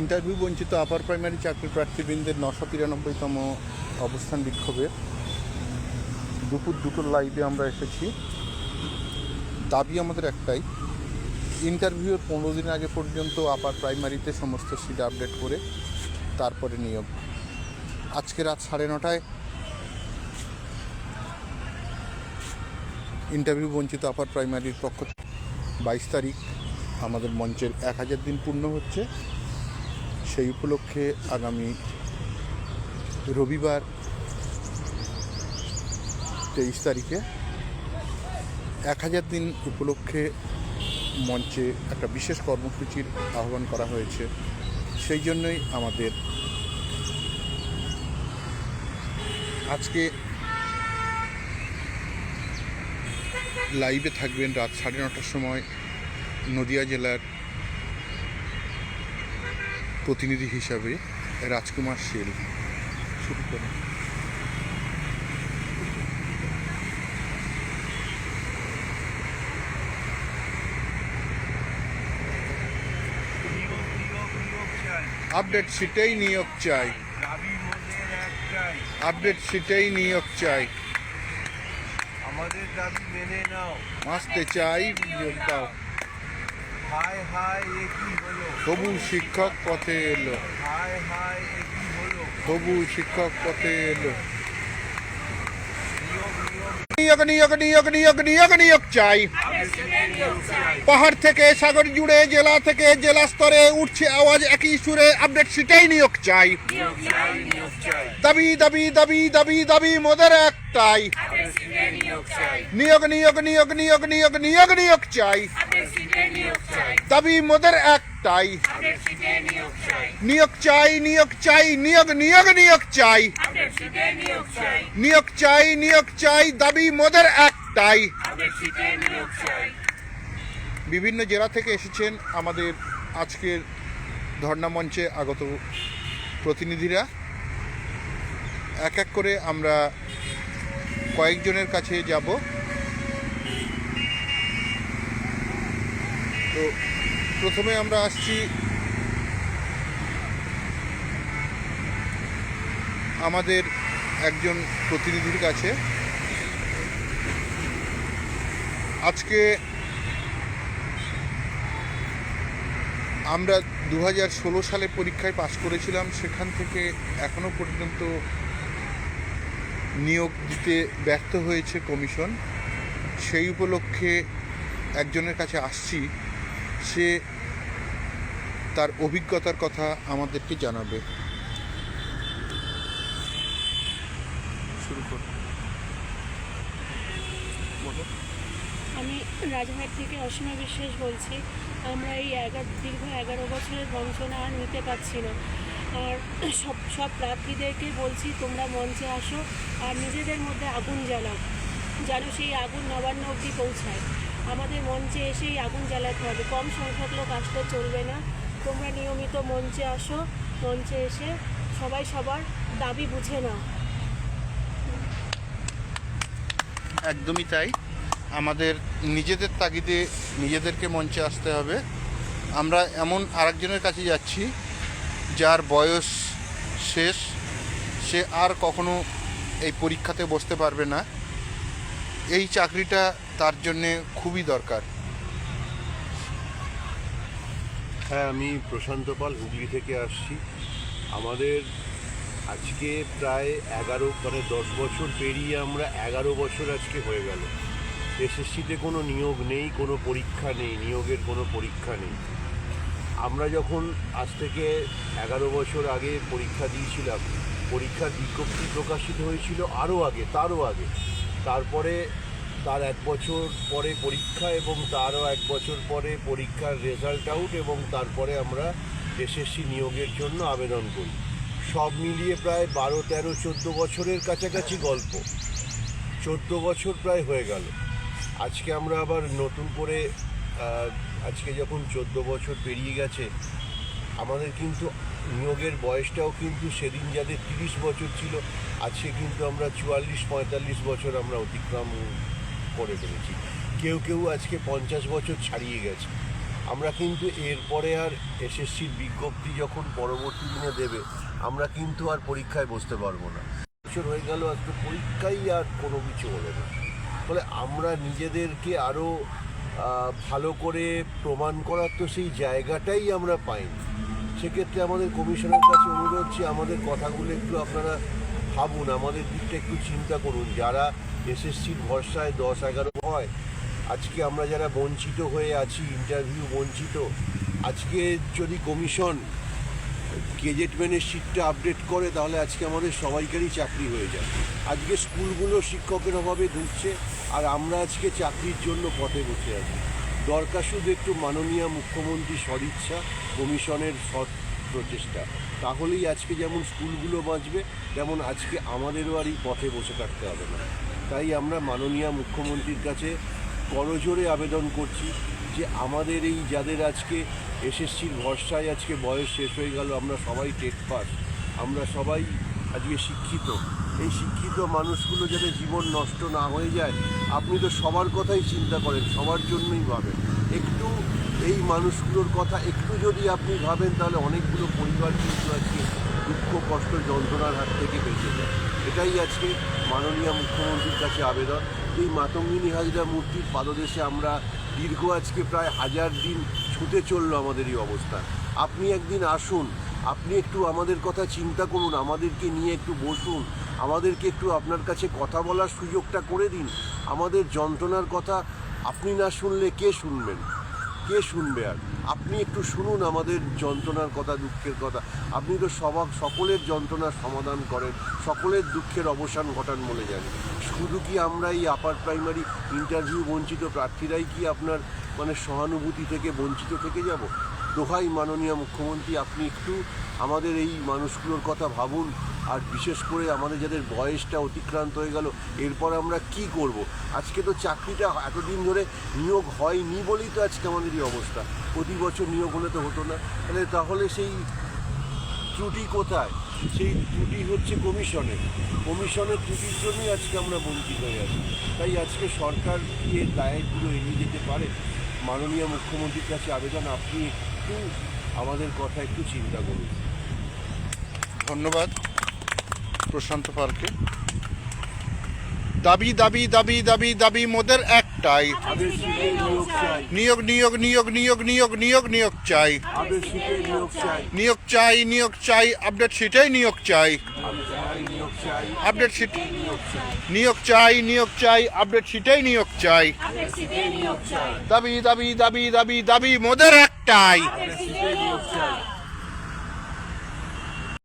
Interview বঞ্চিত upper primary চাকরি প্রার্থীবৃন্দের নশো তিরানব্বইতম অবস্থান বিক্ষোভের দুপুর দুটোর লাইভে আমরা এসেছি। দাবি আমাদের একটাই ইন্টারভিউয়ের পনেরো দিন আগে পর্যন্ত আপার প্রাইমারিতে সমস্ত সিট আপডেট করে তারপরে নিয়োগ। আজকে রাত সাড়ে নটায় ইন্টারভিউ বঞ্চিত আপার প্রাইমারির পক্ষ বাইশ তারিখ আমাদের মঞ্চের এক হাজার দিন পূর্ণ হচ্ছে। সেই উপলক্ষে আগামী রবিবার তেইশ তারিখে এক হাজার দিন উপলক্ষে মঞ্চে একটা বিশেষ কর্মসূচির আহ্বান করা হয়েছে। সেই জন্যই আমাদের আজকে লাইভে থাকবেন রাত সাড়ে নটার সময় নদিয়া জেলার প্রতিনিধি হিসাবে রাজকুমার সেল শুরু করেন। আপডেট সিটেই নিয়োগ চাই। আপডেট সিটেই নিয়োগ চাই। আমাদের দাবি মেনে নাও। আসতে চাই দাও। তবু শিক্ষক পথে এলো। তবু শিক্ষক পথে এলো। নিয়োগ নিয়োগ। নিয়োগ নিয়োগ নিয়োগ নিয়োগ নিয়োগ চাই। পাহাড় থেকে সাগর জুড়ে জেলা থেকে জেলা স্তরে উঠছে আওয়াজ একই সুরে আপডেট সেটাই নিয়োগ চাই নিয়োগ চাই। দাবি দাবি দাবি দাবি দাবি মোদের একটাই। নিয়োগ নিয়োগ নিয়োগ নিয়োগ নিয়োগ নিয়োগ নিয়োগ চাই। দাবি মোদের একটাই। নিয়োগ চাই নিয়োগ চাই নিয়োগ নিয়োগ নিয়োগ চাই। নিয়োগ চাই নিয়োগ চাই দাবি মোদের একটাই। বিভিন্ন জেলা থেকে এসেছেন আমাদের আজকের ধর্ণা মঞ্চে আগত প্রতিনিধিরা। এক এক করে আমরা কয়েকজনের কাছে যাব। তো প্রথমে আমরা আসছি আমাদের একজন প্রতিনিধির কাছে। আজকে আমরা দু হাজার ষোলো সালে পরীক্ষায় পাশ করেছিলাম, সেখান থেকে এখনও পর্যন্ত নিয়োগ দিতে ব্যর্থ হয়েছে কমিশন। সেই উপলক্ষে একজনের কাছে আসছি। সে তার অভিজ্ঞতার কথা আমাদেরকে জানাবে। আমি রাজহাট থেকে অসীমা বিশ্বাস বলছি। আমরা এই এগারো, দীর্ঘ এগারো বছরের বঞ্চনা আর নিতে পারছি না। আর সব সব প্রার্থীদেরকে বলছি, তোমরা মঞ্চে আসো আর নিজেদের মধ্যে আগুন জ্বালাও, যেন সেই আগুন নবান্ন অবধি পৌঁছায়। আমাদের মঞ্চে এসেই আগুন জ্বালাতে হবে। কম সংখ্যক লোক আসলে চলবে না। তোমরা নিয়মিত মঞ্চে আসো, মঞ্চে এসে সবাই সবার দাবি বুঝে নাও। একদমই তাই। আমাদের নিজেদের তাগিদে নিজেদেরকে মঞ্চে আসতে হবে। আমরা এমন আরেকজনের কাছে যাচ্ছি যার বয়স শেষ, সে আর কখনো এই পরীক্ষাতে বসতে পারবে না। এই চাকরিটা তার জন্যে খুবই দরকার। হ্যাঁ আমি প্রশান্ত পাল, হুগলি থেকে আসছি। আমাদের আজকে প্রায় এগারো মানে দশ বছর পেরিয়ে আমরা এগারো বছর আজকে হয়ে গেল। এসএসসিতে কোনো নিয়োগ নেই, কোনো পরীক্ষা নেই, নিয়োগের কোনো পরীক্ষা নেই। আমরা যখন আজ থেকে এগারো বছর আগে পরীক্ষা দিয়েছিলাম পরীক্ষার বিজ্ঞপ্তি প্রকাশিত হয়েছিল আরও আগে, তারও আগে। তারপরে তার এক বছর পরে পরীক্ষা এবং তারও এক বছর পরে পরীক্ষার রেজাল্ট আউট এবং তারপরে আমরা এসএসসি নিয়োগের জন্য আবেদন করি। সব মিলিয়ে প্রায় বারো, তেরো, চোদ্দ বছরের কাছাকাছি গল্প। চোদ্দ বছর প্রায় হয়ে গেল। আজকে আমরা আবার নতুন করে আজকে যখন চোদ্দ বছর পেরিয়ে গেছে, আমাদের কিন্তু নিয়োগের বয়সটাও কিন্তু সেদিন যাদের তিরিশ বছর ছিল, আজকে কিন্তু আমরা চুয়াল্লিশ, পঁয়তাল্লিশ বছর আমরা অতিক্রম করে ফেলেছি। কেউ কেউ আজকে পঞ্চাশ বছর ছাড়িয়ে গেছে। আমরা কিন্তু এরপরে আর এসএসসির বিজ্ঞপ্তি যখন পরবর্তী দিনে দেবে, আমরা কিন্তু আর পরীক্ষায় বসতে পারব না। বছর হয়ে গেল, আজকে পরীক্ষাই আর কোনো কিছু হলো না। ফলে আমরা নিজেদেরকে আরও ভালো করে প্রমাণ করার তো সেই জায়গাটাই আমরা পাইনি। সেক্ষেত্রে আমাদের কমিশনের কাছে অনুরোধ যে আমাদের কথাগুলো একটু আপনারা ভাবুন, আমাদের দিকটা একটু চিন্তা করুন। যারা এসএসসির ভরসায় দশ এগারো হয়, আজকে আমরা যারা বঞ্চিত হয়ে আছি ইন্টারভিউ বঞ্চিত, আজকে যদি কমিশন গেজেটম্যানের সিটটা আপডেট করে, তাহলে আজকে আমাদের সবাইকারই চাকরি হয়ে যায় আজকে স্কুলগুলো শিক্ষকের অভাবে ঢুকছে আর আমরা আজকে চাকরির জন্য পথে বসে আছি। দরকার শুধু একটু মাননীয় মুখ্যমন্ত্রী সদিচ্ছা, কমিশনের সৎ প্রচেষ্টা। তাহলেই আজকে যেমন স্কুলগুলো বাঁচবে, তেমন আজকে আমাদেরও আর এই পথে বসে থাকতে হবে না। তাই আমরা মাননীয় মুখ্যমন্ত্রীর কাছে করজোরে আবেদন করছি যে আমাদের এই যাদের আজকে এসএসসির ভরসায় আজকে বয়স শেষ হয়ে গেল, আমরা সবাই টেট পাস, আমরা সবাই আজকে শিক্ষিত। এই শিক্ষিত মানুষগুলো যাতে জীবন নষ্ট না হয়ে যায়, আপনি তো সবার কথাই চিন্তা করেন, সবার জন্যই ভাবেন। একটু এই মানুষগুলোর কথা একটু যদি আপনি ভাবেন, তাহলে অনেকগুলো পরিবার কিন্তু আজকে দুঃখ, কষ্ট, যন্ত্রণার হাত থেকে বেঁচে যায়। এটাই আজকে মাননীয় মুখ্যমন্ত্রীর কাছে আবেদন। এই মাতঙ্গিনী হাজরা মূর্তির পাদদেশে আমরা দীর্ঘ আজকে প্রায় হাজার দিন ছুটে চলল আমাদের এই অবস্থা। আপনি একদিন আসুন আপনি একটু আমাদের কথা চিন্তা করুন, আমাদেরকে নিয়ে একটু বসুন, আমাদেরকে একটু আপনার কাছে কথা বলার সুযোগটা করে দিন। আমাদের যন্ত্রণার কথা আপনি না শুনলে কে শুনবেন? কে শুনবে আর? আপনি একটু শুনুন আমাদের যন্ত্রণার কথা, দুঃখের কথা। আপনি তো সবাক সকলের যন্ত্রণার সমাধান করেন, সকলের দুঃখের অবসান ঘটান বলে জানি। শুধু কি আমরা এই আপার প্রাইমারি ইন্টারভিউ বঞ্চিত প্রার্থীরাই কি আপনার মানে সহানুভূতি থেকে বঞ্চিত থেকে যাব? দোহাই মাননীয় মুখ্যমন্ত্রী, আপনি একটু আমাদের এই মানুষগুলোর কথা ভাবুন আর বিশেষ করে আমাদের যাদের বয়সটা অতিক্রান্ত হয়ে গেল, এরপর আমরা কি করব? আজকে তো চাকরিটা এতদিন ধরে নিয়োগ হয়নি বলেই তো আজকে আমাদের এই অবস্থা। প্রতি বছর নিয়োগ হলে তো হতো না। তাহলে তাহলে সেই ত্রুটি কোথায়? সেই ত্রুটি হচ্ছে কমিশনের। কমিশনের ত্রুটির জন্যই আজকে আমরা বঞ্চিত হয়ে আছি। তাই আজকে সরকার এর দায়গুলো এড়িয়ে যেতে পারে মাননীয় মুখ্যমন্ত্রীর কাছে আবেদন। আপনি একটু আমাদের কথা একটু চিন্তা করুন। ধন্যবাদ প্রশান্ত পার্কে দাবি দাবি দাবি দাবি দাবি মোদের একটাই। নিয়োগ নিয়োগ নিয়োগ নিয়োগ নিয়োগ নিয়োগ নিয়োগ চাই। নিয়োগ চাই। নিয়োগ চাই আপডেট সিটেই নিয়োগ চাই আমি চাই নিয়োগ চাই আপডেট শিট নিয়োগ চাই নিয়োগ চাই আপডেট শিটেই নিয়োগ চাই। দাবি দাবি দাবি দাবি দাবি মোদের একটাই।